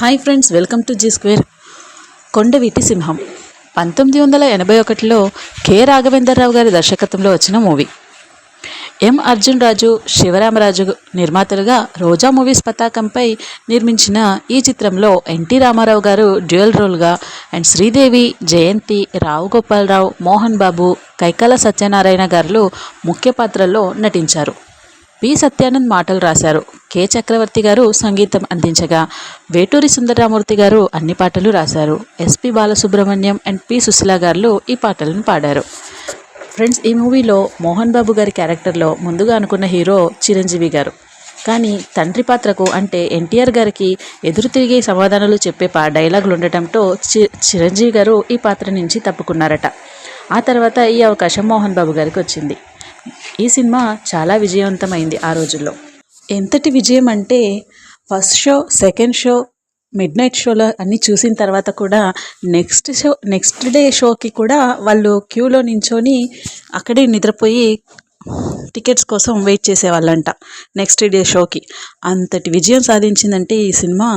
Hi friends welcome to G square Kondaveeti Simham. పంతొమ్మిది వందల ఎనభై ఒకటిలో కె రాఘవేంద్రరావు గారి దర్శకత్వంలో వచ్చిన మూవీ. ఎం అర్జున్ రాజు శివరామరాజు నిర్మాతలుగా రోజా మూవీస్ పతాకంపై నిర్మించిన ఈ చిత్రంలో ఎన్టీ రామారావు గారు డ్యూయల్ రోల్గా అండ్ శ్రీదేవి జయంతి రావు గోపాలరావు మోహన్ బాబు కైకాల సత్యనారాయణ గారులు ముఖ్య పాత్రల్లో నటించారు. పి. సత్యానంద్ మాటలు రాశారు. కె. చక్రవర్తి గారు సంగీతం అందించగా వేటూరి సుందరరామూర్తి గారు అన్ని పాటలు రాశారు. S P Balasubrahmanyam and P. Susheela గారు ఈ పాటలను పాడారు. ఫ్రెండ్స్ ఈ మూవీలో మోహన్ బాబు గారి క్యారెక్టర్లో ముందుగా అనుకున్న హీరో చిరంజీవి గారు. కానీ తండ్రి పాత్రకు అంటే ఎన్టీఆర్ గారికి ఎదురు తిరిగే సమాధానాలు చెప్పే పా డైలాగులు ఉండటంతో చి చిరంజీవి గారు ఈ పాత్ర నుంచి తప్పుకున్నారట. ఆ తర్వాత ఈ అవకాశం మోహన్ బాబు గారికి వచ్చింది. ఈ సినిమా చాలా విజయవంతమైంది ఆ రోజుల్లో. ఎంతటి విజయం అంటే first show second show midnight షోలో అన్నీ చూసిన తర్వాత కూడా నెక్స్ట్ షో నెక్స్ట్ డే షోకి కూడా వాళ్ళు క్యూలో నించొని అక్కడే నిద్రపోయి టికెట్స్ కోసం వెయిట్ చేసేవాళ్ళంట నెక్స్ట్ డే షోకి. అంతటి విజయం సాధించిందంటే ఈ సినిమా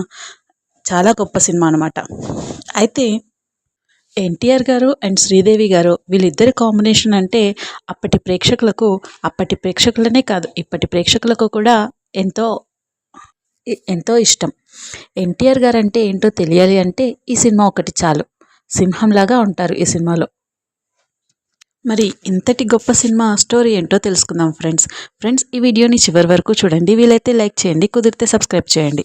చాలా గొప్ప సినిమా అనమాట అయితే ఎన్టీఆర్ గారు అండ్ శ్రీదేవి గారు వీళ్ళిద్దరి కాంబినేషన్ అంటే అప్పటి ప్రేక్షకులకు అప్పటి ప్రేక్షకులనే కాదు ఇప్పటి ప్రేక్షకులకు కూడా ఎంతో ఎంతో ఇష్టం. ఎన్టీఆర్ గారు అంటే ఏంటో తెలియాలి అంటే ఈ సినిమా ఒకటి చాలు. సింహంలాగా ఉంటారు ఈ సినిమాలో. మరి ఇంతటి గొప్ప సినిమా స్టోరీ ఏంటో తెలుసుకుందాం ఫ్రెండ్స్. ఫ్రెండ్స్ ఈ వీడియోని చివరి వరకు చూడండి. వీలైతే లైక్ చేయండి కుదిరితే సబ్స్క్రైబ్ చేయండి.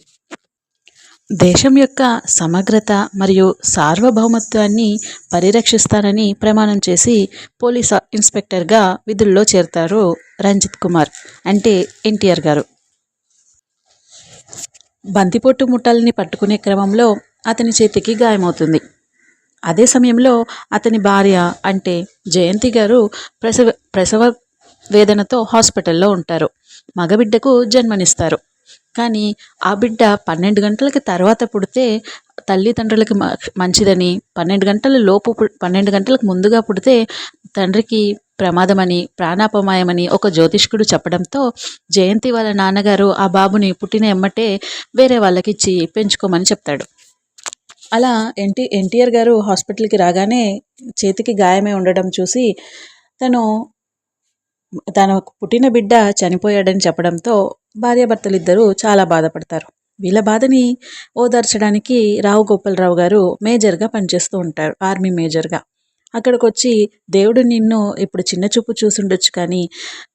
దేశం యొక్క సమగ్రత మరియు సార్వభౌమత్వాన్ని పరిరక్షిస్తానని ప్రమాణం చేసి పోలీస్ ఇన్స్పెక్టర్గా విధుల్లో చేరతారు రంజిత్ కుమార్ అంటే ఎన్టీఆర్ గారు. బంతిపొట్టు ముఠాలని పట్టుకునే క్రమంలో అతని చేతికి గాయమవుతుంది. అదే సమయంలో అతని భార్య అంటే జయంతి గారు ప్రసవ ప్రసవ వేదనతో హాస్పిటల్లో ఉంటారు. మగబిడ్డకు జన్మనిస్తారు. కానీ ఆ బిడ్డ పన్నెండు గంటలకి తర్వాత పుడితే తల్లిదండ్రులకి మంచిదని పన్నెండు గంటల లోపు పన్నెండు గంటలకు ముందుగా పుడితే తండ్రికి ప్రమాదమని ప్రాణాపమాయమని ఒక జ్యోతిష్కుడు చెప్పడంతో జయంతి వాళ్ళ నాన్నగారు ఆ బాబుని పుట్టిన ఎమ్మటే వేరే వాళ్ళకి ఇచ్చి పెంచుకోమని చెప్తాడు. అలా ఎన్టీ ఎన్టీఆర్ గారు హాస్పిటల్కి రాగానే చేతికి గాయమే ఉండడం చూసి తను తన పుట్టిన బిడ్డ చనిపోయాడని చెప్పడంతో భార్యాభర్తలిద్దరూ చాలా బాధపడతారు. వీళ్ళ బాధని ఓదార్చడానికి రావు గోపాలరావు గారు మేజర్గా పనిచేస్తూ ఉంటారు ఆర్మీ మేజర్గా. అక్కడికి వచ్చి దేవుడు నిన్ను ఇప్పుడు చిన్న చూపు చూసుండొచ్చు కానీ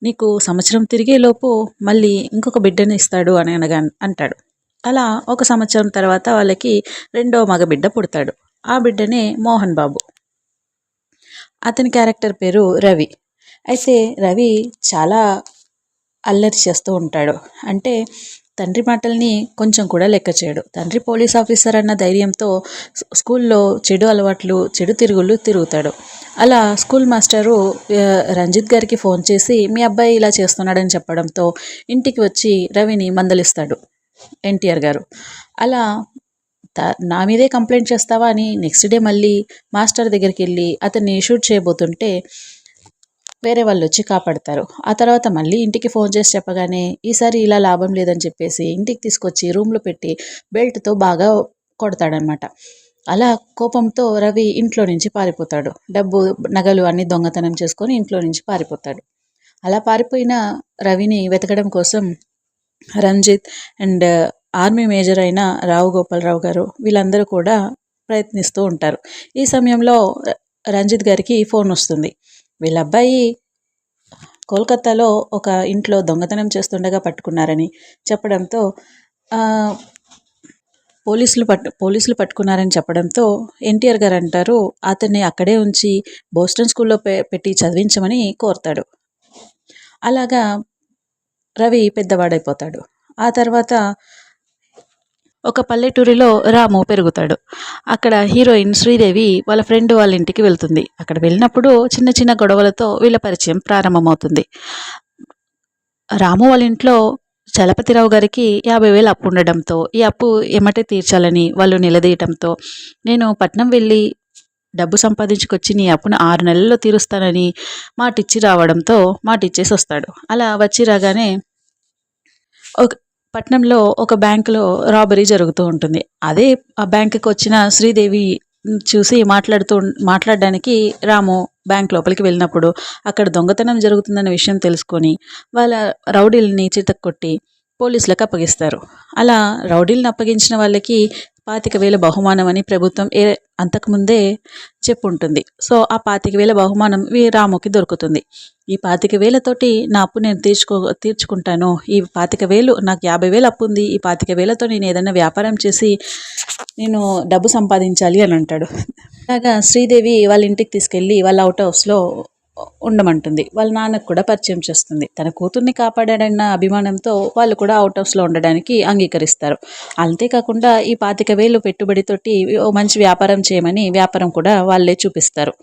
నీకు సంవత్సరం తిరిగేలోపు మళ్ళీ ఇంకొక బిడ్డను ఇస్తాడు అని అనగా అంటాడు. అలా ఒక సంవత్సరం తర్వాత వాళ్ళకి రెండో మగ బిడ్డ పుడతాడు ఆ బిడ్డనే మోహన్ బాబు. అతని క్యారెక్టర్ పేరు రవి. అయితే రవి చాలా అల్లరి చేస్తూ ఉంటాడు. అంటే తండ్రి మాటల్ని కొంచెం కూడా లెక్క చేయడు. తండ్రి పోలీస్ ఆఫీసర్ అన్న ధైర్యంతో స్కూల్లో చెడు అలవాట్లు చెడు తిరుగుళ్ళు తిరుగుతాడు. అలా స్కూల్ మాస్టరు రంజిత్ గారికి ఫోన్ చేసి మీ అబ్బాయి ఇలా చేస్తున్నాడని చెప్పడంతో ఇంటికి వచ్చి రవిని మందలిస్తాడు ఎన్టీఆర్ గారు. అలా నా మీదే కంప్లైంట్ చేస్తావా అని నెక్స్ట్ డే మళ్ళీ మాస్టర్ దగ్గరికి వెళ్ళి అతన్ని షూట్ చేయబోతుంటే వేరే వాళ్ళు వచ్చి కాపాడతారు. ఆ తర్వాత మళ్ళీ ఇంటికి ఫోన్ చేసి చెప్పగానే ఈసారి ఇలా లాభం లేదని చెప్పేసి ఇంటికి తీసుకొచ్చి రూమ్లో పెట్టి బెల్ట్తో బాగా కొడతాడనమాట. అలా కోపంతో రవి ఇంట్లో నుంచి పారిపోతాడు. డబ్బు నగలు అన్ని దొంగతనం చేసుకొని ఇంట్లో నుంచి పారిపోతాడు. అలా పారిపోయిన రవిని వెతకడం కోసం రంజిత్ అండ్ ఆర్మీ మేజర్ అయిన రావు గోపాలరావు గారు వీళ్ళందరూ కూడా ప్రయత్నిస్తూ ఉంటారు. ఈ సమయంలో రంజిత్ గారికి ఫోన్ వస్తుంది. వీళ్ళ అబ్బాయి కోల్కతాలో ఒక ఇంట్లో దొంగతనం చేస్తుండగా పట్టుకున్నారని చెప్పడంతో పోలీసులు పట్టు పోలీసులు పట్టుకున్నారని చెప్పడంతో ఎన్టీఆర్ గారు అంటారు అతన్ని అక్కడే ఉంచి బోస్టన్ స్కూల్లో పెట్టి చదివించమని కోరుతాడు. అలాగా రవి పెద్దవాడైపోతాడు. ఆ తర్వాత ఒక పల్లెటూరిలో రాము పెరుగుతాడు. అక్కడ హీరోయిన్ శ్రీదేవి వాళ్ళ ఫ్రెండ్ వాళ్ళ ఇంటికి వెళ్తుంది. అక్కడ వెళ్ళినప్పుడు చిన్న చిన్న గొడవలతో వీళ్ళ పరిచయం ప్రారంభమవుతుంది. రాము వాళ్ళ ఇంట్లో చలపతిరావు గారికి యాభై వేలు అప్పు ఉండడంతో ఈ అప్పు ఏమటే తీర్చాలని వాళ్ళు నిలదీయటంతో నేను పట్నం వెళ్ళి డబ్బు సంపాదించుకొచ్చి నీ అప్పును ఆరు నెలల్లో తీరుస్తానని మాటిచ్చి రావడంతో మాటిచ్చేసి వస్తాడు అలా వచ్చి రాగానే ఒక పట్నంలో ఒక బ్యాంకులో రాబరీ జరుగుతూ ఉంటుంది. అదే ఆ బ్యాంకుకి వచ్చిన శ్రీదేవి చూసి మాట్లాడుతూ మాట్లాడడానికి రాము బ్యాంక్ లోపలికి వెళ్ళినప్పుడు అక్కడ దొంగతనం జరుగుతుందన్న విషయం తెలుసుకొని వాళ్ళ రౌడీల్ని చితక్కొట్టి పోలీసులకు అప్పగిస్తారు. అలా రౌడీలను అప్పగించిన వాళ్ళకి పాతిక వేల బహుమానం అని ప్రభుత్వం ఏ అంతకుముందే చెప్పుంటుంది. సో ఆ పాతిక వేల బహుమానం రాముకి దొరుకుతుంది. ఈ పాతిక వేలతోటి నా అప్పు నేను తీర్చుకో తీర్చుకుంటాను. ఈ పాతిక వేలు నాకు యాభై వేలు అప్పు ఉంది. ఈ పాతిక వేలతో నేను ఏదైనా వ్యాపారం చేసి నేను డబ్బు సంపాదించాలి అని అంటాడు. అలాగా శ్రీదేవి వాళ్ళ ఇంటికి తీసుకెళ్ళి వాళ్ళ అవుట్ హౌస్లో ఉండమంటుంది. వాళ్ళ నాన్నకు కూడా పరిచయం చేస్తుంది. తన కూతుర్ని కాపాడాడన్న అభిమానంతో వాళ్ళు కూడా అవుట్ హౌస్లో ఉండడానికి అంగీకరిస్తారు. అంతేకాకుండా ఈ పాతిక వేలు పెట్టుబడితోటి ఓ మంచి వ్యాపారం చేయమని వ్యాపారం కూడా వాళ్ళే చూపిస్తారు.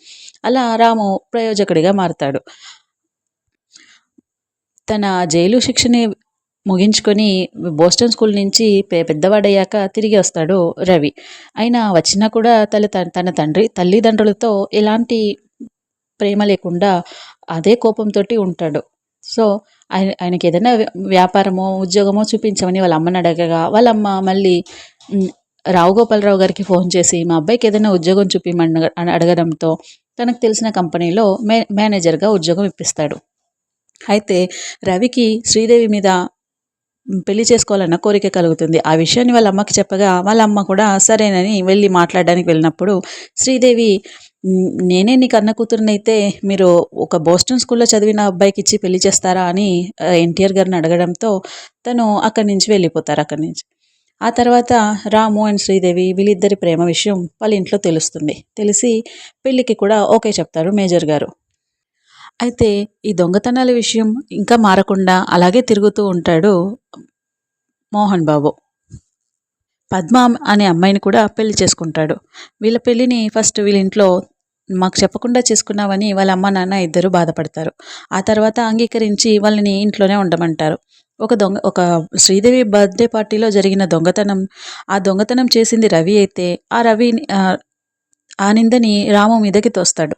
అలా రాము ప్రయోజకుడిగా మారుతాడు. తన జైలు శిక్షని ముగించుకొని బోస్టన్ స్కూల్ నుంచి పె పెద్దవాడయ్యాక తిరిగి వస్తాడు రవి. అయినా వచ్చినా కూడా తల్లి తన తండ్రి తల్లిదండ్రులతో ఎలాంటి ప్రేమ లేకుండా అదే కోపంతో ఉంటాడు. సో ఆయన ఆయనకి ఏదైనా వ్యాపారమో ఉద్యోగమో చూపించమని వాళ్ళ అమ్మని అడగగా వాళ్ళ అమ్మ మళ్ళీ రావు గోపాలరావు గారికి ఫోన్ చేసి మా అబ్బాయికి ఏదైనా ఉద్యోగం చూపిమని అడగడంతో తనకు తెలిసిన కంపెనీలో మే మేనేజర్గా ఉద్యోగం ఇప్పిస్తాడు. అయితే రవికి శ్రీదేవి మీద పెళ్ళి చేసుకోవాలన్న కోరిక కలుగుతుంది. ఆ విషయాన్ని వాళ్ళ అమ్మకి చెప్పగా వాళ్ళ అమ్మ కూడా సరేనని వెళ్ళి మాట్లాడడానికి వెళ్ళినప్పుడు శ్రీదేవి నేనే నీకు అన్న కూతురునైతే మీరు ఒక బోస్టన్ స్కూల్లో చదివిన అబ్బాయికి ఇచ్చి పెళ్ళి చేస్తారా అని ఎన్టీఆర్ గారిని అడగడంతో తను అక్కడి నుంచి వెళ్ళిపోతారు అక్కడి నుంచి. ఆ తర్వాత రాము అండ్ శ్రీదేవి వీళ్ళిద్దరి ప్రేమ విషయం వాళ్ళ ఇంట్లో తెలుస్తుంది. తెలిసి పెళ్ళికి కూడా ఓకే చెప్తారు మేజర్ గారు. అయితే ఈ దొంగతనాల విషయం ఇంకా మారకుండా అలాగే తిరుగుతూ ఉంటాడు మోహన్ బాబు. పద్మ అనే అమ్మాయిని కూడా పెళ్ళి చేసుకుంటాడు. వీళ్ళ పెళ్ళిని ఫస్ట్ వీళ్ళ ఇంట్లో మాకు చెప్పకుండా చేసుకున్నావని వాళ్ళ అమ్మ నాన్న ఇద్దరు బాధపడతారు. ఆ తర్వాత అంగీకరించి వాళ్ళని ఇంట్లోనే ఉండమంటారు. ఒక దొంగ ఒక శ్రీదేవి బర్త్డే పార్టీలో జరిగిన దొంగతనం ఆ దొంగతనం చేసింది రవి అయితే ఆ రవి ఆ నిందని రాము మీదకి తోస్తాడు.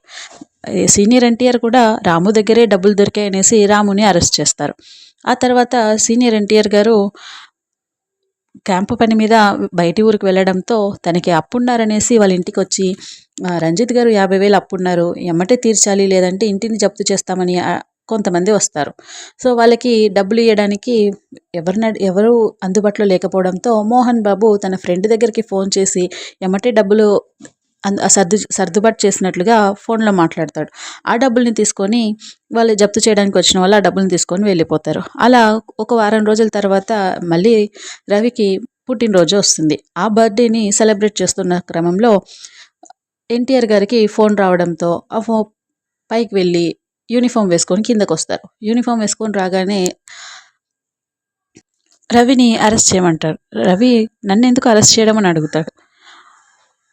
సీనియర్ ఎన్టీఆర్ కూడా రాము దగ్గరే డబ్బులు దొరికాయనేసి రాముని అరెస్ట్ చేస్తారు. ఆ తర్వాత సీనియర్ ఎన్టీఆర్ గారు క్యాంపు పని మీద బయటి ఊరికి వెళ్ళడంతో తనకి అప్పున్నారనేసి వాళ్ళ ఇంటికి వచ్చి రంజిత్ గారు యాభై వేలు అప్పున్నారు. ఎమ్మటే తీర్చాలి లేదంటే ఇంటిని జప్తు చేస్తామని కొంతమంది వస్తారు. సో వాళ్ళకి డబ్బులు ఇవ్వడానికి ఎవరిన ఎవరు అందుబాటులో లేకపోవడంతో మోహన్ బాబు తన ఫ్రెండ్ దగ్గరికి ఫోన్ చేసి ఎమ్మటే డబ్బులు సర్దు సర్దుబాటు చేసినట్లుగా ఫోన్లో మాట్లాడతాడు. ఆ డబ్బుల్ని తీసుకొని వాళ్ళు జప్తు చేయడానికి వచ్చిన వాళ్ళు ఆ డబ్బుల్ని తీసుకొని వెళ్ళిపోతారు. అలా ఒక వారం రోజుల తర్వాత మళ్ళీ రవికి పుట్టినరోజు వస్తుంది. ఆ బర్త్డేని సెలబ్రేట్ చేస్తున్న క్రమంలో ఎన్టీఆర్ గారికి ఫోన్ రావడంతో ఆ ఫో పైకి వెళ్ళి యూనిఫామ్ వేసుకొని కిందకు వస్తారు యూనిఫామ్ వేసుకొని రాగానే రవిని అరెస్ట్ చేయమంటారు. రవి నన్ను ఎందుకు అరెస్ట్ చేయడం అని అడుగుతాడు.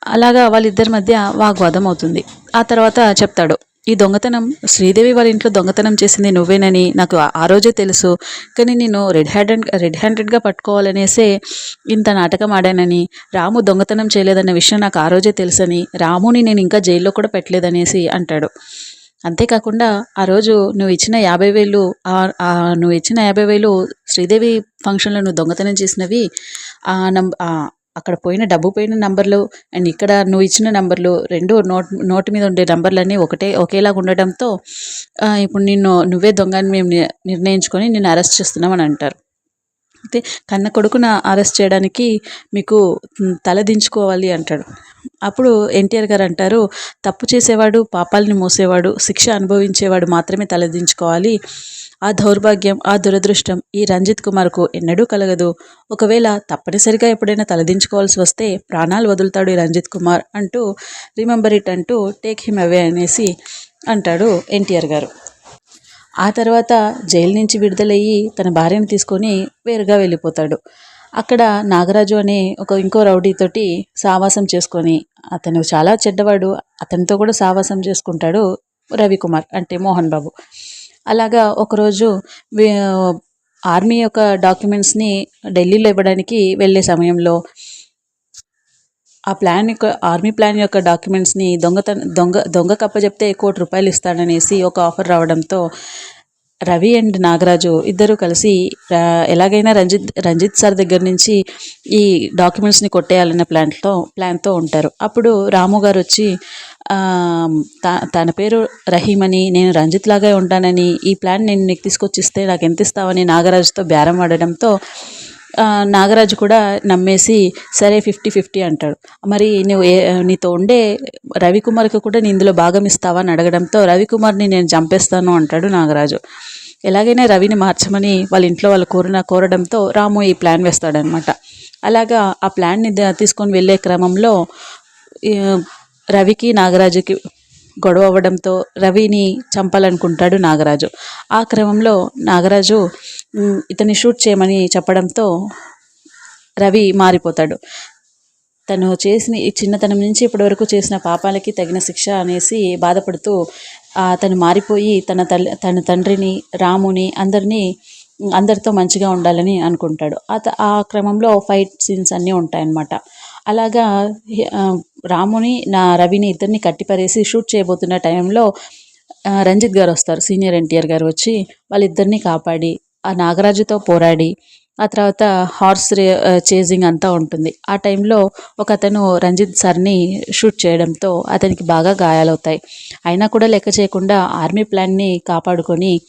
అలాగా వాళ్ళిద్దరి మధ్య వాగ్వాదం అవుతుంది. ఆ తర్వాత చెప్తాడు ఈ దొంగతనం శ్రీదేవి వాళ్ళ ఇంట్లో దొంగతనం చేసింది నువ్వేనని నాకు ఆ రోజే తెలుసు. కానీ నేను రెడ్ హ్యాండెడ్ రెడ్ హ్యాండెడ్గా పట్టుకోవాలనేసే ఇంత నాటకం ఆడానని రాము దొంగతనం చేయలేదన్న విషయం నాకు ఆ రోజే తెలుసని రాముని నేను ఇంకా జైల్లో కూడా పెట్టలేదనేసి అంటాడు. అంతేకాకుండా ఆ రోజు నువ్వు ఇచ్చిన యాభై వేలు నువ్వు ఇచ్చిన యాభై వేలు శ్రీదేవి ఫంక్షన్లో నువ్వు దొంగతనం చేసినవి ఆ నం అక్కడ పోయిన డబ్బు పోయిన నంబర్లు అండ్ ఇక్కడ నువ్వు ఇచ్చిన నంబర్లు రెండు నోట్ నోటు మీద ఉండే నంబర్లన్నీ ఒకటే ఒకేలాగా ఉండడంతో ఇప్పుడు నిన్ను నువ్వే దొంగ అని మేము నిర్ణయించుకొని నిన్ను అరెస్ట్ చేస్తున్నామని అంటారు. అయితే కన్న కొడుకున అరెస్ట్ చేయడానికి మీకు తల దించుకోవాలి అంటాడు. అప్పుడు ఎన్టీఆర్ గారు అంటారు తప్పు చేసేవాడు పాపాలని మోసేవాడు శిక్ష అనుభవించేవాడు మాత్రమే తలదించుకోవాలి ఆ దౌర్భాగ్యం ఆ దురదృష్టం ఈ రంజిత్ కుమార్కు ఎన్నడూ కలగదు. ఒకవేళ తప్పనిసరిగా ఎప్పుడైనా తలదించుకోవాల్సి వస్తే ప్రాణాలు వదులుతాడు ఈ రంజిత్ కుమార్ అంటూ రిమెంబర్ ఇట్ అంటూ టేక్ హిమ్ అవే అనేసి అంటాడు ఎన్టీఆర్ గారు. ఆ తర్వాత జైలు నుంచి విడుదలయ్యి తన భార్యను తీసుకొని వేరుగా వెళ్ళిపోతాడు. అక్కడ నాగరాజు అనే ఒక ఇంకో రౌడీతోటి సావాసం చేసుకొని అతను చాలా చెడ్డవాడు అతనితో కూడా సావాసం చేసుకుంటాడు రవికుమార్ అంటే మోహన్ బాబు. అలాగా ఒకరోజు ఆర్మీ యొక్క డాక్యుమెంట్స్ని ఢిల్లీలో ఇవ్వడానికి వెళ్ళే సమయంలో ఆ ప్లాన్ యొక్క ఆర్మీ ప్లాన్ యొక్క డాక్యుమెంట్స్ని దొంగతన దొంగ దొంగ కప్ప చెప్తే కోటి రూపాయలు ఇస్తాడనేసి ఒక ఆఫర్ రావడంతో రవి అండ్ నాగరాజు ఇద్దరు కలిసి ఎలాగైనా రంజిత్ రంజిత్ సార్ దగ్గర నుంచి ఈ డాక్యుమెంట్స్ని కొట్టేయాలన్న ప్లాన్తో ప్లాన్తో ఉంటారు. అప్పుడు రాము గారు వచ్చి త- తన పేరు రహీమని అని నేను రంజిత్ లాగే ఉంటానని ఈ ప్లాన్ నేను నీకు తీసుకొచ్చిస్తే నాకు ఎంత ఇస్తావని నాగరాజుతో బేరం ఆడడంతో నాగరాజు కూడా నమ్మేసి సరే ఫిఫ్టీ ఫిఫ్టీ అంటాడు. మరి నువ్వు ఏ నీతో ఉండే రవికుమార్కి కూడా నేను ఇందులో భాగం ఇస్తావా అని అడగడంతో రవికుమార్ని నేను చంపేస్తాను అంటాడు నాగరాజు. ఎలాగైనా రవిని మార్చమని వాళ్ళ ఇంట్లో వాళ్ళు కోరిన కోరడంతో రాము ఈ ప్లాన్ వేస్తాడనమాట. అలాగా ఆ ప్లాన్ని ద- తీసుకొని వెళ్ళే క్రమంలో రవికి నాగరాజుకి గొడవ అవ్వడంతో రవిని చంపాలనుకుంటాడు నాగరాజు. ఆ క్రమంలో నాగరాజు ఇతన్ని షూట్ చేయమని చెప్పడంతో రవి మారిపోతాడు. తను చేసిన ఈ చిన్నతనం నుంచి ఇప్పటివరకు చేసిన పాపాలకి తగిన శిక్ష అనేసి బాధపడుతూ తను మారిపోయి తన తల్లి తన తండ్రిని రాముని అందరినీ అందరితో మంచిగా ఉండాలని అనుకుంటాడు. ఆ ఆ క్రమంలో ఫైట్ సీన్స్ అన్నీ ఉంటాయన్నమాట. అలాగా రాముని నా రవిని ఇద్దరిని కట్టిపరేసి షూట్ చేయబోతున్న టైంలో రంజిత్ గారు వస్తారు. సీనియర్ ఎన్టీఆర్ గారు వచ్చి వాళ్ళిద్దరిని కాపాడి ఆ నాగరాజుతో పోరాడి ఆ తర్వాత హార్స్ రే చేజింగ్ అంతా ఉంటుంది. ఆ టైంలో ఒక అతను రంజిత్ సార్ని షూట్ చేయడంతో అతనికి బాగా గాయాలవుతాయి. అయినా కూడా లెక్క చేయకుండా ఆర్మీ ప్లాన్ని కాపాడుకొని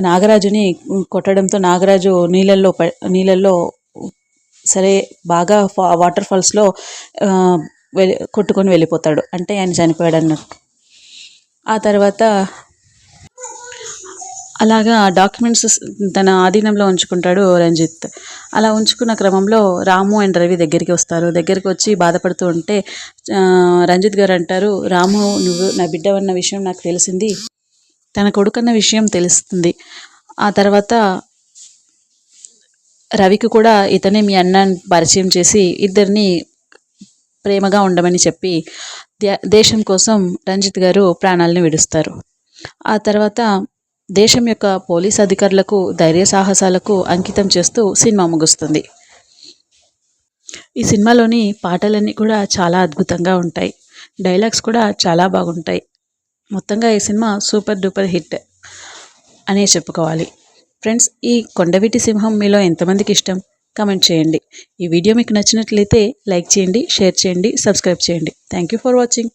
నాగరాజుని కొట్టడంతో నాగరాజు నీళ్ళల్లో ప- నీళ్ళల్లో సరే బాగా ఫా వాటర్ ఫాల్స్లో వె- కొట్టుకొని వెళ్ళిపోతాడు. అంటే ఆయన చనిపోయాడు అన్నట్టు. ఆ తర్వాత అలాగా డాక్యుమెంట్స్ తన ఆధీనంలో ఉంచుకుంటాడు రంజిత్. అలా ఉంచుకున్న క్రమంలో రాము అండ్ రవి దగ్గరికి వస్తారు. దగ్గరికి వచ్చి బాధపడుతూ ఉంటే రంజిత్ గారు అంటారు రాము నువ్వు నా బిడ్డ అన్న విషయం నాకు తెలిసింది. తన కొడుకన్న విషయం తెలుస్తుంది. ఆ తర్వాత రవికి కూడా ఇతనే మీ అన్న పరిచయం చేసి ఇద్దరిని ప్రేమగా ఉండమని చెప్పి దే- దేశం కోసం రంజిత్ గారు ప్రాణాలను విడుస్తారు. ఆ తర్వాత దేశం యొక్క పోలీస్ అధికారులకు ధైర్య సాహసాలకు అంకితం చేస్తూ సినిమా ముగుస్తుంది. ఈ సినిమాలోని పాటలన్నీ కూడా చాలా అద్భుతంగా ఉంటాయి. డైలాగ్స్ కూడా చాలా బాగుంటాయి. మొత్తంగా ఈ సినిమా సూపర్ డూపర్ హిట్ అనే చెప్పుకోవాలి. ఫ్రెండ్స్ ఈ కొండవీటి సింహం మీలో ఎంతమందికి ఇష్టం? కమెంట్ చేయండి. ఈ వీడియో మీకు నచ్చినట్లయితే లైక్ చేయండి షేర్ చేయండి సబ్స్క్రైబ్ చేయండి. Thank you for watching